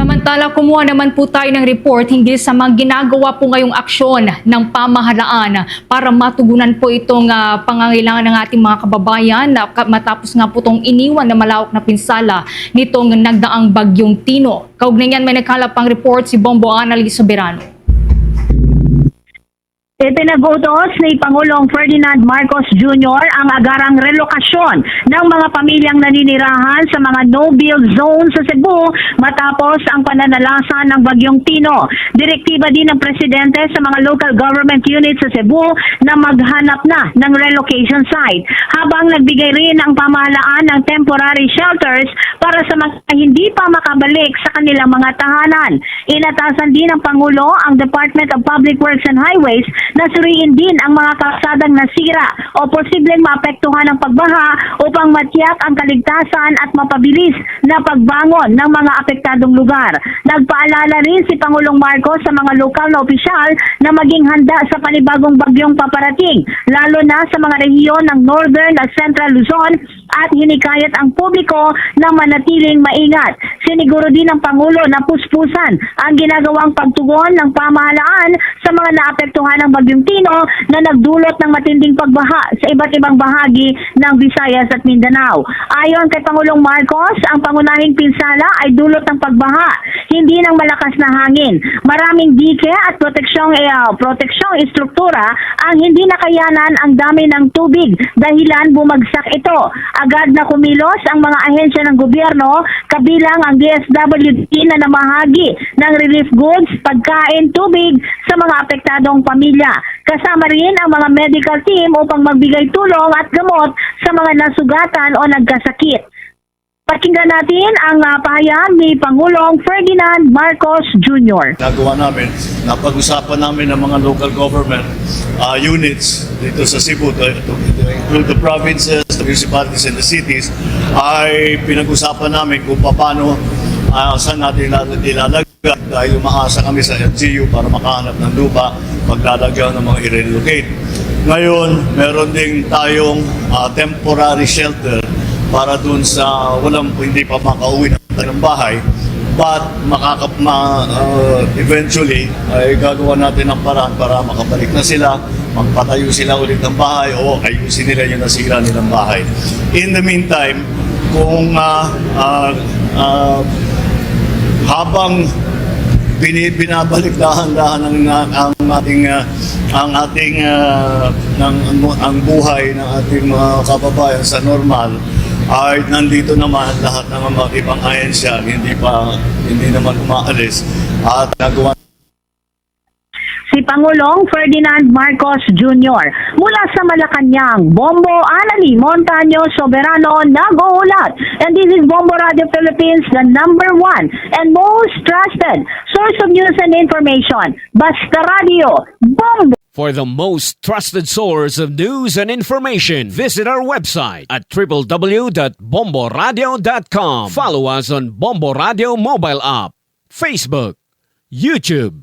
Samantala, kumuha naman po tayo ng report hinggil sa mga ginagawa po ngayong aksyon ng pamahalaan para matugunan po itong ah, pangangailangan ng ating mga kababayan na matapos nga po itong iniwan na malawak na pinsala nitong nagdaang bagyong Tino. Kaugnay niyan may nagkalap pang report si Bombo Annalise Soberano. Ipinag-utos ni Pangulong Ferdinand Marcos Jr. ang agarang relokasyon ng mga pamilyang naninirahan sa mga no-build zone sa Cebu matapos ang pananalasa ng Bagyong Tino. Direktiba din ng Presidente sa mga local government units sa Cebu na maghanap na ng relocation site habang nagbigay rin ang pamahalaan ng temporary shelters para sa mga hindi pa makabalik sa kanilang mga tahanan. Inatasan din ng Pangulo ang Department of Public Works and Highways na suriin din ang mga kalsadang nasira o posibleng maapektuhan ng pagbaha upang matiyak ang kaligtasan at mapabilis na pagbangon ng mga apektadong lugar. Nagpaalala rin si Pangulong Marcos sa mga lokal na opisyal na maging handa sa panibagong bagyong paparating, lalo na sa mga rehiyon ng Northern at Central Luzon at hinikayat ang publiko na manatiling maingat. Siniguro din ng Pangulo na puspusan ang ginagawang pagtugon ng pamahalaan sa mga naapektuhan ng Bagyong Tino na nagdulot ng matinding pagbaha sa iba't ibang bahagi ng Visayas at Mindanao. Ayon kay Pangulong Marcos, ang pangunahing pinsala ay dulot ng pagbaha, hindi ng malakas na hangin. Maraming dike at proteksyong, eh, proteksyong istruktura ang hindi nakayanan ang dami ng tubig dahilan bumagsak ito. Agad na kumilos ang mga ahensya ng gobyerno kabilang ang DSWD na namahagi ng relief goods, pagkain, tubig sa mga apektadong pamilya. Kasama rin ang mga medical team upang magbigay tulong at gamot sa mga nasugatan o nagkasakit. Pakinggan natin ang uh, pahayag ni Pangulong Ferdinand Marcos Jr. nagawa namin, napag-usapan namin ng mga local government uh, units dito sa Cebu, to, to, to include the provinces, the municipalities, and the cities, ay pinag-usapan namin kung paano uh, saan natin ilal- ilalagay dahil umaasa kami sa LGU para makahanap ng lupa paglalagyan ng mga i-relocate. Ngayon, meron din tayong uh, temporary shelter para dun sa walang hindi pa makauwi ng bahay but makaka ma, uh, eventually ay gagawa natin ng paraan para makabalik na sila magpatayo sila ulit ng bahay o ayusin nila yung nasira nilang bahay in the meantime kung uh, uh, uh, habang binabalik dahan-dahan ang, ang ating uh, ang ating uh, ng, ang buhay ng ating mga kababayan sa normal ay nandito naman lahat ng mga ibang ahensya hindi pa hindi naman umaalis at nagawa Si Pangulong Ferdinand Marcos Jr. Mula sa Malacanang, Bombo Anali Montaño Soberano nag-uulat. And this is Bombo Radio Philippines, the number one and most trusted source of news and information. Basta Radio, Bombo! For the most trusted source of news and information, visit our website at www.bomboradio.com. Follow us on Bombo Radio mobile app, Facebook, YouTube,